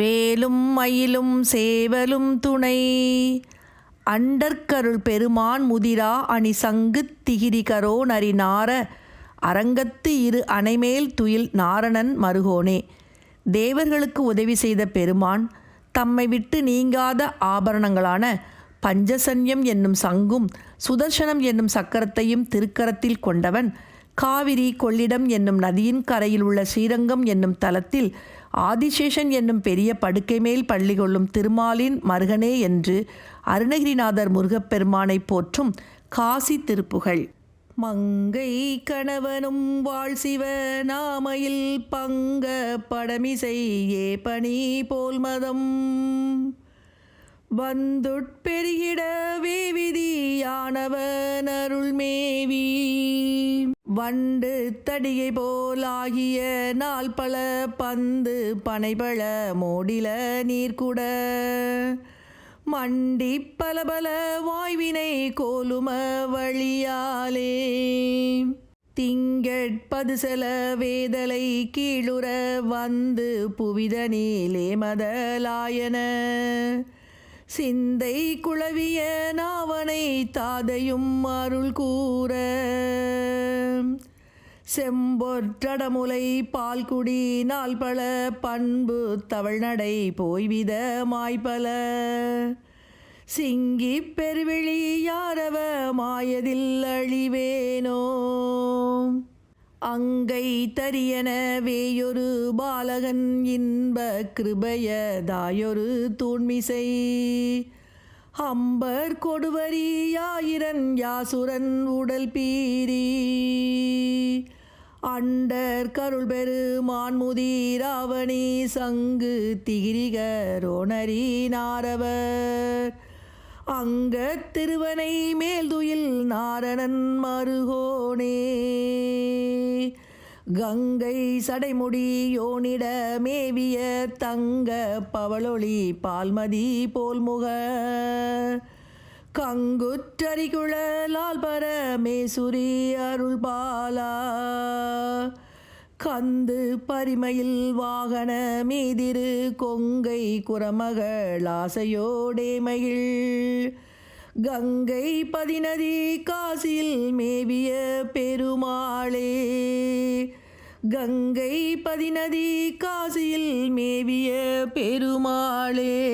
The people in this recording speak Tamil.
வேலும் மயிலும் சேவலும் துணை. அண்டற்கருள் பெருமான் முதிரா அணி சங்கு திகிரிகரோ நரி நார அரங்கத்து இரு அணைமேல் துயில் நாரணன் மருகோனே. தேவர்களுக்கு உதவி செய்த பெருமான் தம்மை விட்டு நீங்காத ஆபரணங்களான பஞ்சசன்யம் என்னும் சங்கும் சுதர்சனம் என்னும் சக்கரத்தையும் திருக்கரத்தில் கொண்டவன் காவிரி கொள்ளிடம் என்னும் நதியின் கரையில் உள்ள ஸ்ரீரங்கம் என்னும் தலத்தில் ஆதிசேஷன் என்னும் பெரிய படுக்கை மேல் பள்ளி கொள்ளும் திருமாலின் மருகனே என்று அருணகிரிநாதர் முருகப்பெருமானை போற்றும் காசி திருப்புகழ். மங்கை கணவனும் வாழ் சிவநாமையில் பங்க படமிசை ஏ பணி போல் மதம். வந்துட்பெருகிட வேவிதியானவன் அருள்மேவி. வண்டு தடியை போலாகிய நாள் பல பந்து பனைபழ மோடில நீர்க்குட மண்டி பல பல வாய்வினை கோலும வழியாலே. திங்கட்பது செல வேதலை கீழுற வந்து புவிதனிலே மதலாயன சிந்தை குழவிய நாவனை தாதையும் அருள் கூற செம்பொற்றடமுலை பால்குடி நாள் பல பண்பு தவழ்நடை போய்வித மாய்பல. சிங்கி பெருவிழி யாரவ மாயதில் அழிவேனோ? அங்கை தரியன வேயொரு பாலகன் இன்ப கிருபயதாயொரு தூண்மிசை. அம்பர் கொடுவரி யாயிரன் யாசுரன் உடல் பீரி. அண்டர் கருள் பெருமான் முதிராவணி சங்கு திகிரிகரோணரி நாரவர். அங்க திருவனை மேல்துயில் நாரணன் மருகோனே. கங்கை சடைமுடி யோனிட மேவிய தங்க பவளொளி பால்மதி போல்முக. கங்குற்றரிகுழலால் பரமேசுரி அருள் பாலா கந்து பரிமையில் வாகன மீதிரு கொங்கை குரமகள் ஆசையோடே மகிழ். கங்கை பதினதி காசில் மேவிய பெருமாளே. கங்கை பதினதி காசியில் மேவிய பெருமாளே.